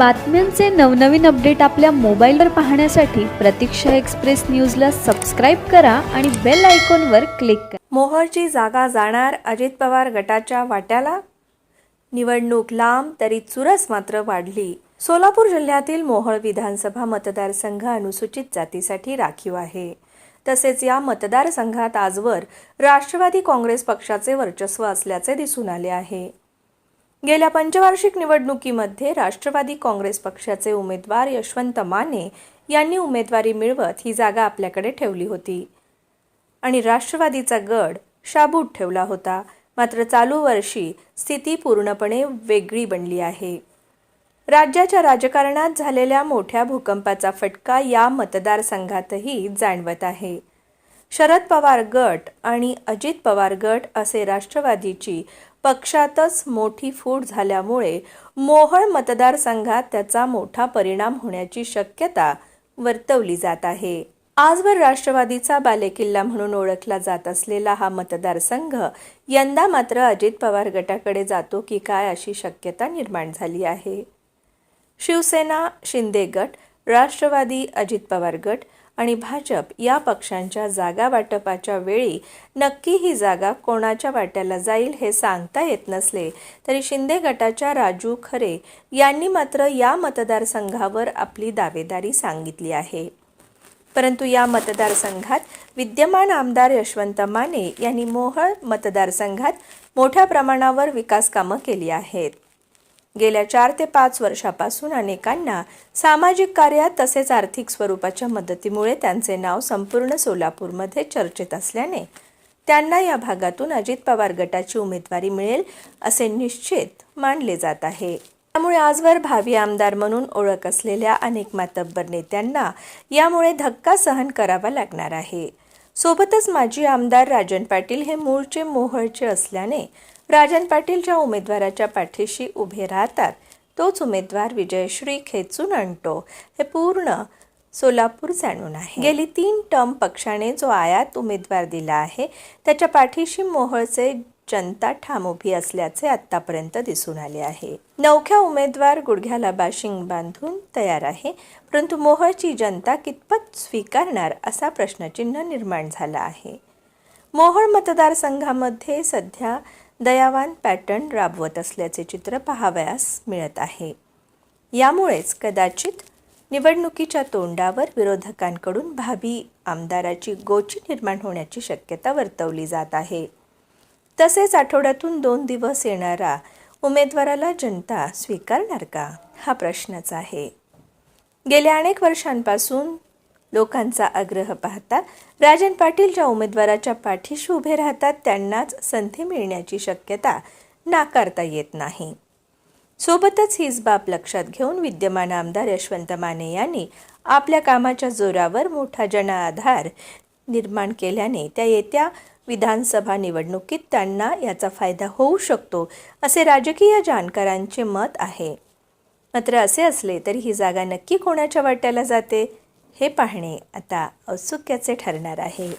बातम्यांचे नवनवीन अपडेट आपल्या मोबाईलवर पाहण्यासाठी प्रतीक्षा एक्सप्रेस न्यूजला सबस्क्राईब करा आणि बेल आयकॉनवर क्लिक करा. मोहरची जागा जाणार अजित पवार गटाच्या वाट्याला? निवडणूक लांब तरी चुरस मात्र वाढली. सोलापूर जिल्ह्यातील मोहोळ विधानसभा मतदारसंघ अनुसूचित जातीसाठी राखीव आहे. तसेच या मतदारसंघात आजवर राष्ट्रवादी काँग्रेस पक्षाचे वर्चस्व असल्याचे दिसून आले आहे. गेल्या पंचवार्षिक निवडणुकीमध्ये राष्ट्रवादी काँग्रेस पक्षाचे उमेदवार यशवंत माने यांनी उमेदवारी मिळवत ही जागा आपल्याकडे ठेवली होती. आणि राष्ट्रवादीचा गड शाबूत ठेवला होता. मात्र चालू वर्षी स्थिती पूर्णपणे वेगळी बनली आहे. राज्याच्या राजकारणात झालेल्या मोठ्या भूकंपाचा फटका या मतदारसंघातही जाणवत आहे. शरद पवार गट आणि अजित पवार गट असे राष्ट्रवादीची पक्षातच मोठी फूट झाल्यामुळे मोहळ मतदारसंघात त्याचा मोठा परिणाम होण्याची शक्यता वर्तवली जात आहे. आजवर राष्ट्रवादीचा बालेकिल्ला म्हणून ओळखला जात असलेला हा मतदारसंघ यंदा मात्र अजित पवार गटाकडे जातो की काय अशी शक्यता निर्माण झाली आहे. शिवसेना शिंदे गट राष्ट्रवादी अजित पवार गट आणि भाजप या पक्षांच्या जागा वाटपाच्या वेळी नक्की ही जागा कोणाच्या वाट्याला जाईल हे सांगता येत नसले तरी शिंदे गटाच्या राजू खरे यांनी मात्र या मतदारसंघावर आपली दावेदारी सांगितली आहे. परंतु या मतदारसंघात विद्यमान आमदार यशवंत माने यांनी मोहळ मतदारसंघात मोठ्या प्रमाणावर विकास कामं केली आहेत. गेल्या चार ते पाच वर्षापासून अनेकांना सामाजिक कार्यात तसेच आर्थिक स्वरूपाच्या मदतीमुळे त्यांचे नाव संपूर्ण सोलापूरमध्ये चर्चेत असल्याने त्यांना या भागातून अजित पवार गटाची उमेदवारी मिळेल असे निश्चित मानले जात आहे. त्यामुळे आजवर भावी आमदार म्हणून ओळख असलेल्या अनेक मातब्बर नेत्यांना यामुळे धक्का सहन करावा लागणार आहे. सोबतच माजी आमदार राजन पाटील हे मूळचे मोहळचे असल्याने राजन पाटील ज्या उमेदवाराच्या पाठीशी उभे राहतात तोच उमेदवार विजयश्री खेचून आणतो. हे पूर्ण सोलापूर जाणून आहे. गेली तीन टर्म पक्षाने जो आयात उमेदवार दिला आहे त्याच्या पाठीशी मोहळचे जनता ठाम उभी असल्याचे आतापर्यंत दिसून आले आहे. नवख्या उमेदवार गुडघ्याला बाशिंग बांधून तयार आहे. परंतु मोहळची जनता कितपत स्वीकारणार असा प्रश्नचिन्ह निर्माण झाला आहे. मोहळ मतदारसंघामध्ये सध्या दयावान पॅटर्न राबवत असल्याचे चित्र पाहावयास मिळत आहे. यामुळेच कदाचित निवडणुकीच्या तोंडावर विरोधकांकडून भावी आमदाराची गोची निर्माण होण्याची शक्यता वर्तवली जात आहे. तसेच आठवड्यातून दोन दिवस येणारा उमेदवाराला जनता स्वीकारणार का? हा प्रश्नच आहे. गेल्या अनेक वर्षांपासून लोकांचा आग्रह पाहता राजन पाटील ज्या उमेदवाराच्या पाठीशी उभे राहतात त्यांनाच संधी मिळण्याची शक्यता नाकारता येत नाही. सोबतच हीच बाब लक्षात घेऊन विद्यमान आमदार यशवंत माने यांनी आपल्या कामाच्या जोरावर मोठा जनआधार निर्माण केल्याने त्या येत्या विधानसभा निवडणुकीत त्यांना याचा फायदा होऊ शकतो असे राजकीय जाणकारांचे मत आहे. मात्र असे असले तरी ही जागा नक्की कोणाच्या वाट्याला जाते हे पाहणे आता औत्सुक्याचे ठरणार आहे.